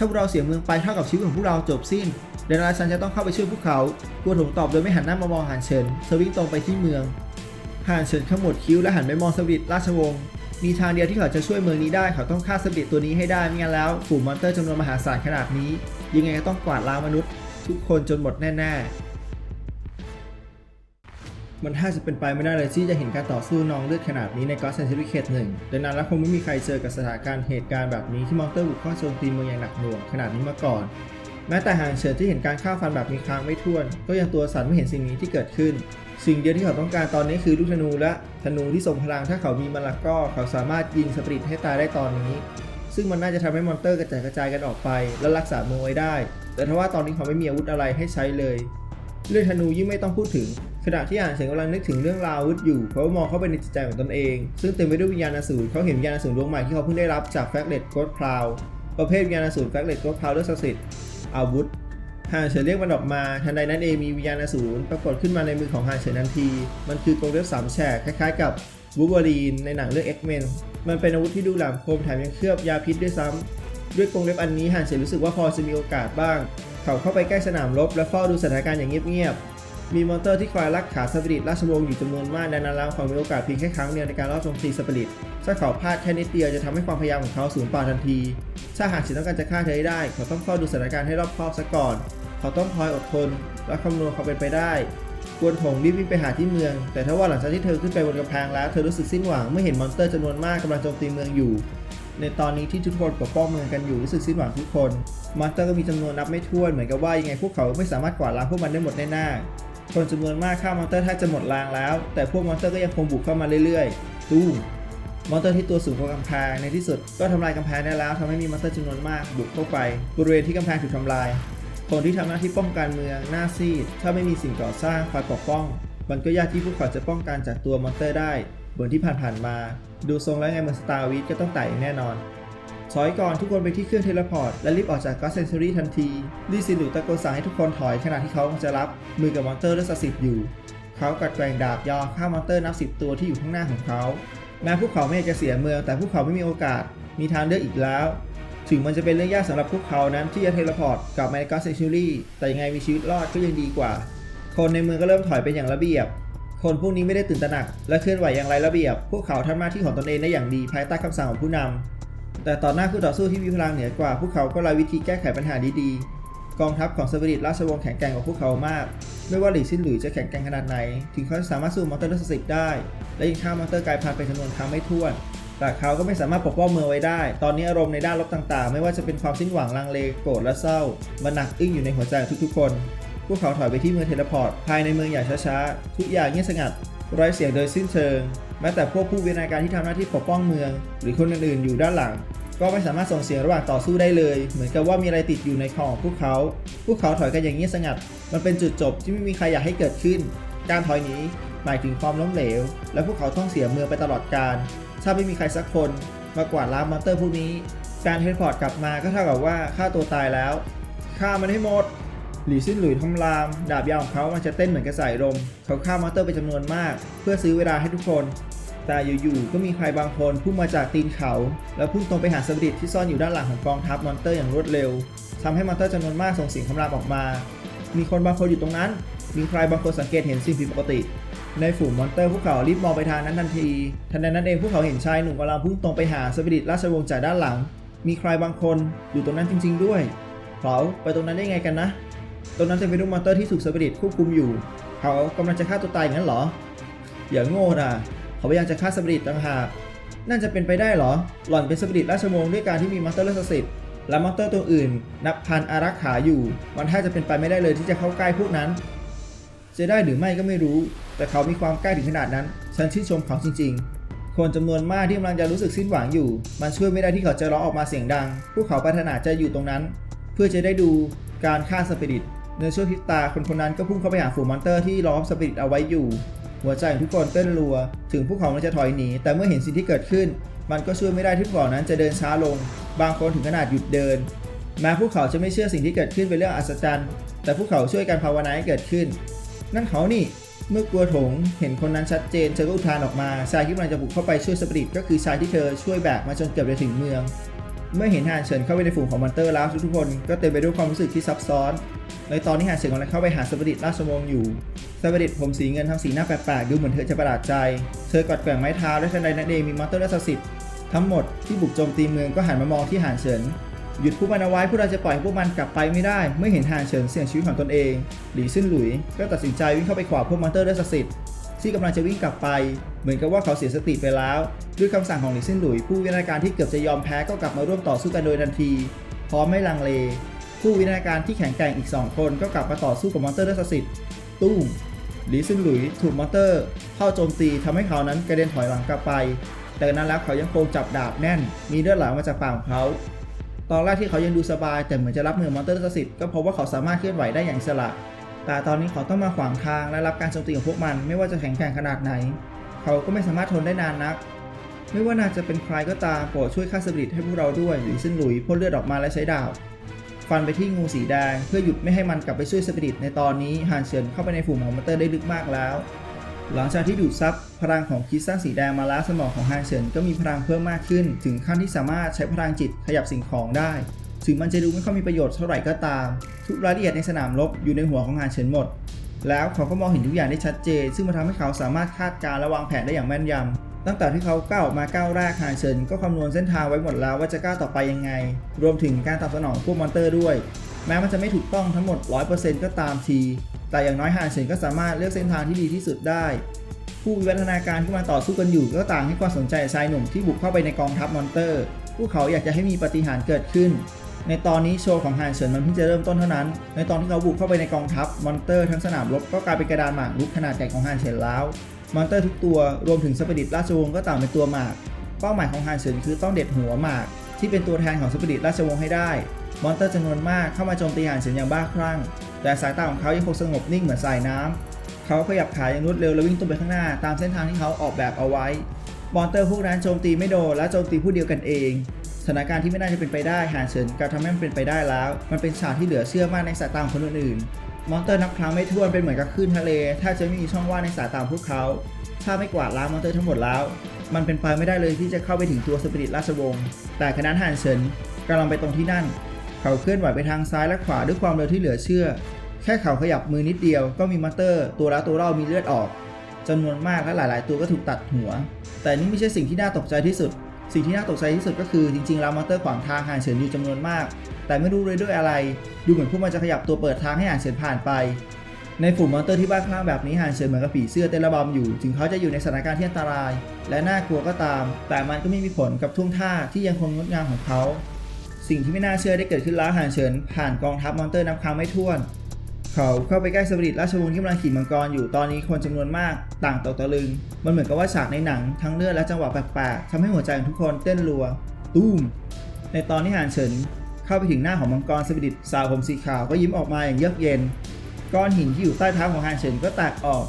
ถ้าพวกเราเสียเมืองไปเท่ากับชีวิตของพวกเราจบสิ้นเดนราชันจะต้องเข้าไปช่วยพวกเขากลัวถงตอบโดยไม่หันหน้ามามองหานเฉินเธอวิ่งตรงไปที่เมืองหานเฉินขมวดคิ้วและหันไปมองสวิตราชวงศ์มีทางเดียวที่เขาจะช่วยเมืองนี้ได้เขาต้องฆ่าสวิตตัวนี้ให้ได้ไม่งั้นแล้วฝูงมอนเตอร์จำนวนมหาศาลขนาดนี้ ยังไงก็ต้องกวาดล้างมนุษย์ ทุกคนจนหมดแน่ๆ มันถ้าจะเป็นไปไม่ได้เลยที่จะเห็นการต่อสู้นองเลือดขนาดนี้ในก็อตเซนซิฟิเคตหนึ่งดังนั้นแล้วคงไม่มีใครเจอกับสถานการณ์เหตุการณ์แบบนี้ที่มอนเตอร์บุกเข้าโจมตีเมืองอย่างหนักหน่วงขนาดนี้มาก่อนแม้แต่หางเฉินที่เห็นการฆ่าฟันแบบมีค้างไม่ถ้วน ก็ยังตัวสั่นไม่เห็นสิ่งนี้ที่เกิดขึ้น สิ่งเดียวที่เขาต้องการตอนนี้คือลูกธนูและธนูที่ทรงพลังถ้าเขามีมันละก็เขาสามารถยิงสปริตให้ตายได้ตอนนี้ ซึ่งมันน่าจะทำให้มอนเตอร์กระจายกระจายกันออกไป และรักษาเมืองไว้ได้ แต่ทว่าตอนนี้เขาไม่มีอาวุธอะไรให้ใช้เลย เรื่องธนูยิ่งไม่ต้องพูดถึง ขณะที่อ่านเสียงกำลังนึกถึงเรื่องราวอาวุธอยู่เขามองเข้าไปในจิตใจของตนเอง ซึ่งเต็มไปด้วยวิญญาณอสูรเขาเห็นวิญญาณอสูรดวงใหม่ที่เขาเพิ่งได้รับจากแฟกเลตโกดพาวประเภทวิญญาณอสูรแฟกเลตโกดพาวด้วยศักดิ์สิทธิ์อาวุธฮานเฉินเรียกมันออกมาทันใดนั้นเองมีวิญญาณอสูรปรากฏขึ้นมาในมือของฮานเฉินทันที มันคือกรงเล็บสามแฉกคล้ายๆกับบูบอรีนในหนังเรื่อง X-Men มันเป็นอาวุธที่ดูแหลมคมแถมยังเคลือบยาพิษด้วยซ้ำด้วยกรงเล็บอันนี้ฮันเฉินรู้สึกว่าพอจะมีโอกาสบ้าง เขาเข้าไปใกล้สนามรบและเฝ้าดูสถานการณ์อย่างเงียบๆ มีมอนเตอร์ที่คอยรักขาสปิริตราชวงศ์อยู่จำนวนมากดังนั้นแล้วเขามีโอกาสเพียงแค่ครั้งเดียวในการรอบโจมตีสปิริตถ้าเขาพลาดแค่นิดเดียวจะทำให้ความพยายามของเขาสูญเปล่าทันที ถ้าหากฉินต้องการจะฆ่าเธอได้ เขาต้องเฝ้าดูสถานการณ์ให้รอบคอบซะก่อน เขาต้องคอยอดทน และคำนวณความเป็นไปได้ กวนถงรีบวิ่งไปหาที่เมือง แต่ถ้าว่าหลังจากที่เธอขึ้นไปบนกำแพงแล้ว เธอรู้สึกสิ้นหวังเมื่อเห็นมอนสเตอร์จำนวนมากกำลังโจมตีเมืองอยู่ ในตอนนี้ที่ทุกคนปกป้องเมืองกันอยู่รู้สึกสิ้นหวังทุกคนมอนสเตอร์ก็มีจำนวนนับไม่ถ้วนเหมือนกับว่ายังไงพวกเขาไม่สามารถกวาดล้างพวกมันได้หมดแน่ๆ คนจำนวนมากฆ่ามอนสเตอร์แทบจะหมดแรงแล้ว แต่พวกมอนสเตอร์ก็ยังคงบุกเข้ามาเรื่อยๆตู้มมอนสเตอร์ที่ตัวสูงกว่ากำแพงในที่สุดก็ทำลายกำแพงได้แล้วทำให้มีมอนสเตอร์จำนวนมากบุกเข้าไป บริเวณที่กำแพงถูกทำลาย คนที่ทำหน้าที่ป้องกันเมืองหน้าซีด ถ้าไม่มีสิ่งก่อสร้างคอยปกป้อง มันก็ยากที่พวกเขาจะป้องกันจากตัวมอนสเตอร์ได้เหมือนที่ผ่านๆมา ดูทรงแล้วไงเมืองสตาร์วิทก็ต้องแต่งแน่นอน ถอยก่อนทุกคนไปที่เครื่องเทเลพอร์ตและรีบออกจากก็อตเซนซอรี่ทันทีลีซิลุตะโกนสั่งให้ทุกคนถอยขณะที่เขากำลังจะรับมือกับมอนเตอร์ด้วยศัสิทธิ์อยู่ เขากัดแกว่งดาบยาวฆ่ามอนเตอร์นับสิบตัวที่อยู่ข้างหน้าของเขาแม้พวกเขาไม่อยากจะเสียเมือง แต่พวกเขาไม่มีโอกาสมีทางเลือกอีกแล้ว ถึงมันจะเป็นเรื่องยากสำหรับพวกเขานั้นที่จะเทเลพอร์ตกลับมาในก็อตเซนซอรี่แต่ยังไงมีชีวิตรอดก็ยังดีกว่า คนในเมืองก็เริ่มถอยไปอย่างระเบียบคนพวกนี้ไม่ได้ตื่นตระหนักและเคลื่อนไหวอย่างไรระเบียบ พวกเขาทำหน้าที่ของตนเองได้อย่างดีภายใต้คำสั่งของผู้นำ แต่ต่อหน้าคู่ต่อสู้ที่มีพลังเหนือกว่า พวกเขาก็ไร้วิธีแก้ไขปัญหาดีๆ กองทัพของสปิริตราชวงศ์แข็งแกร่งกว่าพวกเขามาก ไม่ว่าหลี่ซินหลุยจะแข็งแกร่งขนาดไหน ถึงเขาจะสามารถสู้มอนเตอร์ดัสสิกได้ และยังฆ่ามอนเตอร์กลายพันธุ์ไปจำนวนครั้งไม่ถ้วน แต่เขาก็ไม่สามารถปกป้องเมืองไว้ได้ ตอนนี้อารมณ์ในด้านลบต่างๆ ไม่ว่าจะเป็นความสิ้นหวังลังเลโกรธและเศร้า มันหนักอึ้งอยู่ในหัวใจทุกๆ คน พวกเขาถอยไปที่เมืองเทเลพอร์ต ภายในเมืองอย่างช้าๆ ทุกอย่างเงียบสงัดไร้เสียงโดยสิ้นเชิง แม้แต่พวกผู้วินาการที่ทำหน้าที่ปกป้องเมือง หรือคนอื่นๆอยู่ด้านหลัง ก็ไม่สามารถส่งเสียงระหว่างต่อสู้ได้เลย เหมือนกับว่ามีอะไรติดอยู่ในคอของพวกเขา พวกเขาถอยกันอย่างเงียบสงัด มันเป็นจุดจบที่ไม่มีใครอยากให้เกิดขึ้น การถอยหนีหมายถึงความล้มเหลว และพวกเขาต้องเสียเมืองไปตลอดกาลถ้าไม่มีใครสักคนมากวาดล้างมอนเตอร์พวกนี้ การเทเลพอร์ตกลับมาก็เท่ากับว่าฆ่าตัวตายแล้วฆ่ามันให้หมดหลีซินหลุยทำลาม ดาบยาวของเขามันจะเต้นเหมือนกระสายลมเขาฆ่ามอนเตอร์ไปจำนวนมาก เพื่อซื้อเวลาให้ทุกคน แต่อยู่ๆก็มีใครบางคนพุ่งมาจากตีนเขา แล้วพุ่งตรงไปหาสปิริตที่ซ่อนอยู่ด้านหลังของกองทัพมอนเตอร์อย่างรวดเร็วทำให้มอนเตอร์จำนวนมากส่งเสียงคำรามออกมา มีคนบางคนอยู่ตรงนั้น มีใครบางคนสังเกตเห็นสิ่งผิดปกติ ในฝูงมอนเตอร์พวกเขารีบมองไปทางนั้นทันที ทันใดนั้นเองพวกเขาเห็นชายหนุ่มกำลังพุ่งตรงไปหาสปิริตราชวงศ์จากด้านหลัง มีใครบางคนอยู่ตรงนั้นจริง ๆ ด้วย เขาไปตรงนั้นได้ไงกันนะ ตรงนั้นจะเป็นลูกมอนเตอร์ที่ถูกสปิริตควบคุมอยู่ เขากำลังจะฆ่าตัวตายอย่างนั้นเหรอ อย่างโง่นะ เขาพยายามจะฆ่าสปิริตต่างหากนั่นจะเป็นไปได้หรอ หล่อนเป็นสปิริตราชวงศ์ด้วยการที่มีมอนเตอร์เลือดสิทธิ์และมอนเตอร์ตัวอื่น นับพันอารักขาอยู่ มันแทบจะเป็นไปไม่ได้เลยที่จะเข้าใกล้พวกนั้น จะได้หรือไม่ก็ไม่รู้ แต่เขามีความใกล้ถึงขนาดนั้น ฉันชื่นชมเขาจริง ๆ คนจำนวนมากที่กำลังจะรู้สึกสิ้นหวังอยู่ มันช่วยไม่ได้ที่เขาจะร้องออกมาเสียงดัง พวกเขาปรารถนาจะอยู่ตรงนั้น เพื่อจะได้ดูการฆ่าสปิริตในช่วงพิตาคนคนนั้นก็พุ่งเข้าไปหาฝูงมอนเตอร์ที่ล้อมสปิริตเอาไว้อยู่ หัวใจของทุกคนเต้นรัว ถึงพวกเขามันจะถอยหนี แต่เมื่อเห็นสิ่งที่เกิดขึ้น มันก็ช่วยไม่ได้ที่พวกเขานั้นจะเดินช้าลง บางคนถึงขนาดหยุดเดิน แม้พวกเขาจะไม่เชื่อสิ่งที่เกิดขึ้นเป็นเรื่องอัศจรรย์ แต่พวกเขาช่วยกันภาวนาให้เกิดขึ้น นั่นเขานี่ เมื่อกลัวถงเห็นคนนั้นชัดเจนเธอก็อุทานออกมา ชายที่กำลังจะบุกเข้าไปช่วยสปิริตก็คือชายที่เธอช่วยแบกมาจนเกือบจะถึงเมือง เมื่อเห็นฮานเฉินเข้าไปในฝูงของมอนเตอร์แล้วทุกคนก็เต็มไปด้วยความรู้สึกที่ซับซ้อน ในตอนที่ฮานเฉินกำลังเข้าไปหาสปริตราชวงศ์อยู่ สปริตผมสีเงินทำสีหน้าแปลกๆดูเหมือนเธอจะประหลาดใจ เธอกอดแกว่งไม้เท้าและทันใดนั้นเองมีมอนเตอร์ราชสิทธิ์ทั้งหมดที่บุกโจมตีเมืองก็หันมามองที่ฮานเฉิน หยุดพวกมันเอาไว้พวกเราจะปล่อยให้พวกมันกลับไปไม่ได้ เมื่อเห็นฮานเฉินเสี่ยงชีวิตของตนเอง หลีซิ่นหลุย ก็ตัดสินใจวิ่งเข้าไปขวางพวกมอนเตอร์ด้วยศักดิ์สิทธิ์ที่กำลังจะวิ่งกลับไป เหมือนกับว่าเขาเสียสติไปแล้ว ด้วยคำสั่งของหลีซิ่นหลุย ผู้วินาการที่เกือบจะยอมแพ้ก็กลับมาร่วมต่อสู้กันโดยทันที พร้อมไม่ลังเล ผู้วินาการที่แข็งแกร่งอีก 2 คนก็กลับมาต่อสู้กับมอนเตอร์ด้วยศักดิ์สิทธิ์ตุ้ม ลีซิ่นหลุยถูกมอเตอร์ เข้าโจมตีทำให้เขานั้นกระเด็นถอยหลังกลับไป แต่นั้นแล้วเขายังคงจับดาบแน่น มีเลือดไหลมาจากปากของเขา ตอนแรกที่เขายังดูสบาย แต่เหมือนจะรับมือมอนเตอร์สิทธิ์ก็พบว่าเขาสามารถเคลื่อนไหวได้อย่างอิสระ แต่ตอนนี้เขาต้องมาขวางทางและรับการโจมตีของพวกมันไม่ว่าจะแข็งแกร่งขนาดไหน เขาก็ไม่สามารถทนได้นานนัก ไม่ว่านางจะเป็นใครก็ตามโปรดช่วยฆ่าสปิริตให้พวกเราด้วยหรือซึ่งหลุยพ่นเลือดออกมาและใช้ดาบ ฟันไปที่งูสีแดง เพื่อหยุดไม่ให้มันกลับไปช่วยสปิริตในตอนนี้ฮานเฉินเข้าไปในฝูงของมอนเตอร์ได้ลึกมากแล้ว หลังจากที่ดูดซับพลังของคิสร้าสีแดงมาล้วสมองของฮานเฉินก็มีพลังเพิ่มมากขึ้น ถึงขั้นที่สามารถใช้พลังจิตขยับสิ่งของได้ถึงมันจะดูไม่ค่อยมีประโยชน์เท่าไหร่ก็ตาม ทุกรายละเอียดในสนามรบอยู่ในหัวของฮานเฉินหมด แล้วเขาก็มองเห็นทุกอย่างได้ชัดเจน ซึ่งมันทำให้เขาสามารถคาดการณ์และวางแผนได้อย่างแม่นยำ ตั้งแต่ที่เขาก้าวออกมาก้าวแรกฮานเฉินก็คำนวณเส้นทางไว้หมดแล้วว่าจะก้าวต่อไปยังไง รวมถึงการตอบสนองพวกมอนเตอร์ด้วย แม้มันจะไม่ถูกต้องทั้งหมด 100%ก็ตามที แต่อย่างน้อยฮานเฉินก็สามารถเลือกเส้นทางที่ดีที่สุดได้ ผู้วิวัฒนาการที่มาต่อสู้กันอยู่ก็ต่างให้ความสนใจชายหนุ่มที่บุกเข้าไปในกองทัพมอนเตอร์ พวกเขาอยากจะให้มีปฏิหารเกิดขึ้น ในตอนนี้โชว์ของฮานเฉินมันเพิ่งจะเริ่มต้นเท่านั้น ในตอนที่เขาบุกเข้าไปในกองทัพมอนเตอร์ทั้งสนามรบก็กลายเป็นกระดานหมากรุกขนาดใหญ่ของฮานเฉินแล้ว มอนเตอร์ทุกตัวรวมถึงสปิริตราชวงศ์ก็ต่างเป็นตัวหมาก เป้าหมายของฮานเฉินคือต้องเด็ดหัวหมาก ที่เป็นตัวแทนของสปิริตราชวงศ์ให้ได้ มอนเตอร์จำนวนมากเข้ามาโจมตีฮานเฉินอย่างบ้าคลั่ง แต่สายตาของเขายังคงสงบนิ่งเหมือนสายน้ำเขาขยับขาอย่างรวดเร็วและวิ่งตรงไปข้างหน้าตามเส้นทางที่เขาออกแบบเอาไว้ มอนเตอร์พวกนั้นโจมตีไม่โดนและโจมตีผู้เดียวกันเองสถานการณ์ที่ไม่น่าจะเป็นไปได้หานเฉินกลับทำให้มันเป็นไปได้แล้ว มันเป็นฉากที่เหลือเชื่อมากในสายตาของคนอื่น มอนเตอร์นับครั้งไม่ถ้วนเป็นเหมือนกับคลื่นทะเล ถ้าจะไม่มีช่องว่างในสายตาของพวกเขา ถ้าไม่กวาดล้างมอนเตอร์ทั้งหมดแล้ว มันเป็นไปไม่ได้เลยที่จะเข้าไปถึงตัวสปิริตราชวงศ์ แต่ขณะนั้นหานเฉินกำลังไปตรงที่นั่น เขาเคลื่อนไหวไปทางซ้ายและขวาด้วยความเร็วที่เหลือเชื่อ แค่เขาขยับมือนิดเดียวก็มีมอนเตอร์ ตัวละตัวเล่ามีเลือดออกจำนวนมากและหลาย ๆ ตัวก็ถูกตัดหัว แต่นี่ไม่ใช่สิ่งที่น่าตกใจที่สุด สิ่งที่น่าตกใจที่สุดก็คือจริงๆแล้วมอนเตอร์ขวางทางห่านเฉินอยู่จำนวนมาก แต่ไม่รู้เลยด้วยอะไร ดูเหมือนพวกมันจะขยับตัวเปิดทางให้ห่านเฉินผ่านไป ในฝูงมอนเตอร์ที่บ้าคลั่งแบบนี้ห่านเฉินเหมือนกับผีเสื้อเต้นระบำอยู่ ถึงเขาจะอยู่ในสถานการณ์ที่อันตราย และน่ากลัวก็ตาม แต่มันก็ไม่มีผลกับท่วงท่าที่ยังคงงดงามของเขา สิ่งที่ไม่น่าเชื่อได้เกิดขึ้นแล้วห่านเฉินผ่านกองทัพมอนเตอร์นับครั้งไม่ถ้วน เขาเข้าไปใกล้สปิริตราชวงศ์ที่กำลังขี่มังกรอยู่ตอนนี้คนจำนวนมากต่างตกตะลึง มันเหมือนกับว่าฉากในหนังทั้งเลือดและจังหวะแปลกๆทำให้หัวใจของทุกคนเต้นรัวตุ้มในตอนที่หานเฉินเข้าไปถึงหน้าของมังกรสปิริตสาวผมสีขาวก็ยิ้มออกมาอย่างเยือกเย็น ก้อนหินที่อยู่ใต้เท้าของฮานเฉินก็แตกออก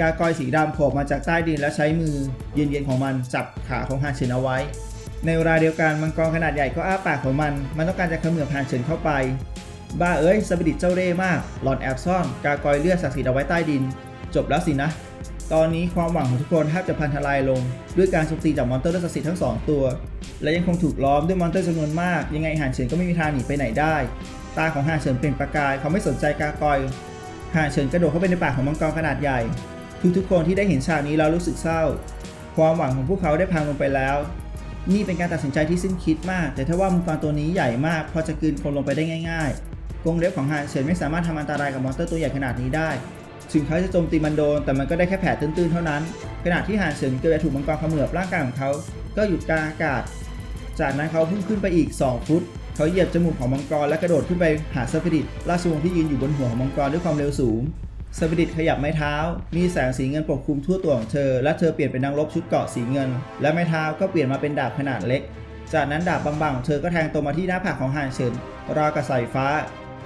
กากอยสีดำโผล่มาจากใต้ดินแล้วใช้มือ เย็นๆของมันจับขาของฮานเฉินเอาไว้ ในเวลาเดียวกันมังกรขนาดใหญ่ก็อ้าปากของมัน มันต้องการจะเขมือบฮานเฉินเข้าไป บ้าเอ้ยสปิริตเจ้าเร่มาก หลอนแอบซ่อน กากอยเลือดศักดิ์สิทธิ์เอาไว้ใต้ดิน จบแล้วสินะ ตอนนี้ความหวังของทุกคนแทบจะพันทลายลง ด้วยการโจมตีจากมอนเตอร์ศักดิ์สิทธิ์ทั้งสองตัว และยังคงถูกล้อมด้วยมอนเตอร์จำนวนมาก ยังไงหานเฉินก็ไม่มีทางหนีไปไหนได้ ตาของหานเฉินเปล่งประกาย เขาไม่สนใจกากอยหานเฉินกระโดดเข้าไปในปากของมังกรขนาดใหญ่ ทุกๆคนที่ได้เห็นฉากนี้แล้วรู้สึกเศร้า ความหวังของพวกเขาได้พังลงไปแล้วนี่เป็นการตัดสินใจที่สิ้นคิดมาก แต่ถ้าว่ามังกรตัวนี้ใหญ่มาก พอจะกลืนคนลงไปได้ง่าย ๆกรงเล็บของฮานเฉินไม่สามารถทำอันตรายกับมอนสเตอร์ตัวใหญ่ขนาดนี้ได้ ถึงเขาจะโจมตีมันโดน แต่มันก็ได้แค่แผลตื้นๆเท่านั้น ขณะที่ฮานเฉินเกือบจะถูกมังกรเขมือบร่างกายของเขา ก็หยุดกลางอากาศ จากนั้นเขาพุ่งขึ้นไปอีก 2 ฟุต เขาเหยียบจมูกของมังกรและกระโดดขึ้นไปหาสปิริตราชวงศ์ที่ยืนอยู่บนหัวของมังกรด้วยความเร็วสูงสปิริตขยับไม้เท้า มีแสงสีเงินปกคลุมทั่วตัวของเธอ และเธอเปลี่ยนเป็นนางรบชุดเกราะสีเงิน และไม้เท้าก็เปลี่ยนมาเป็นดาบขนาดเล็ก จากนั้นดาบบางๆของเธอก็แทงตรงมาที่หน้าผากของฮานเฉินราวกับสายฟ้า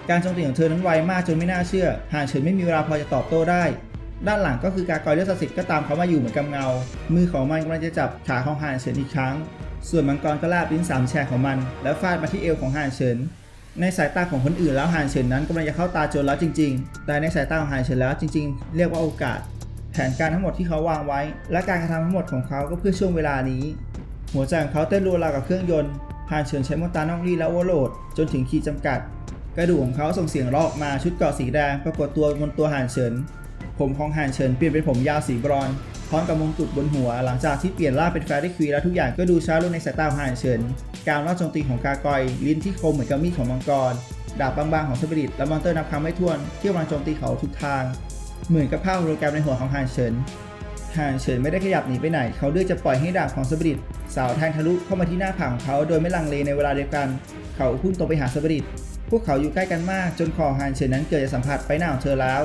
การโจมตีของเธอนั้นไวมากจนไม่น่าเชื่อฮานเฉินไม่มีเวลาพอจะตอบโต้ได้ ด้านหลังก็คือกากอยเลือดศักดิ์สิทธิ์ก็ตามเขามาอยู่เหมือนกับเงา มือของมันกำลังจะจับขาของฮานเฉินอีกครั้ง ส่วนมังกรก็ลาบลิ้นสามแฉกของมัน แล้วฟาดมาที่เอวของฮานเฉิน ในสายตาของคนอื่นแล้วฮานเฉินนั้นกำลังจะเข้าตาโจรแล้วจริง ๆ แต่ในสายตาของฮานเฉินแล้วจริง ๆ เรียกว่าโอกาส แผนการทั้งหมดที่เขาวางไว้ และการกระทำทั้งหมดของเขาก็เพื่อช่วงเวลานี้ หัวใจของเขาเต้นรัวราวกับเครื่องยนต์ฮานเฉินใช้มนตรานอกรีและโอเวอร์โหลดจนถึงขีดจำกัด กระดูกของเขาส่งเสียงร้องออกมาชุดเกราะสีแดงปรากฏตัวบนตัวฮานเฉิน ผมของฮานเฉินเปลี่ยนเป็นผมยาวสีบรอนพร้อมกับมงกุฎบนหัว หลังจากที่เปลี่ยนร่างเป็นแฟรี่ควีแล้วทุกอย่างก็ดูช้าลงในสายตาของฮานเฉิน การล่าโจมตีของกากอย ลิ้นที่คมเหมือนกับมีดของมังกร ดาบบางๆของสปิริตและมอนเตอร์นับครั้งไม่ถ้วนที่กำลังโจมตีเขาทุกทาง เหมือนกับภาพโปรแกรมในหัวของฮานเฉินฮานเฉินไม่ได้ขยับหนีไปไหน เขาเลือกจะปล่อยให้ดาบของสปิริตสาวแทงทะลุเข้ามาที่หน้าผากของเขาโดยไม่ลังเลในเวลาเดียวกัน เขาพุ่งตรงไปหาสปิริต พวกเขาอยู่ใกล้กันมากจนคอฮานเฉินนั้นเกิดจะสัมผัสใบหน้าของเธอแล้ว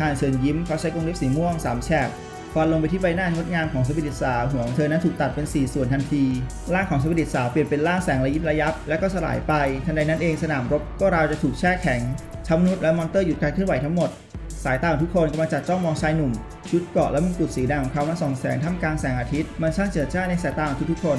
ฮานเฉินยิ้มเขาใช้กรงเล็บสีม่วงสามแฉกฟันลงไปที่ใบหน้างดงามของสปิริตสาวหัวของเธอนั้นถูกตัดเป็น 4 ส่วนทันทีร่างของสปิริตสาวเปลี่ยนเป็นร่างแสงระยิบระยับ แล้วก็สลายไป ทันใดนั้นเองสนามรบก็ราวจะถูกแช่แข็งชาวมนุษย์และมอนเตอร์หยุดการเคลื่อนไหวทั้งหมด สายตาของทุกคนกำลังจัดจ้องมองชายหนุ่ม ชุดเกราะและมงกุฎสีดำของเขามาส่องแสงท่ามกลางแสงอาทิตย์มันช่างเจิดจ้าในสายตาของทุกๆคน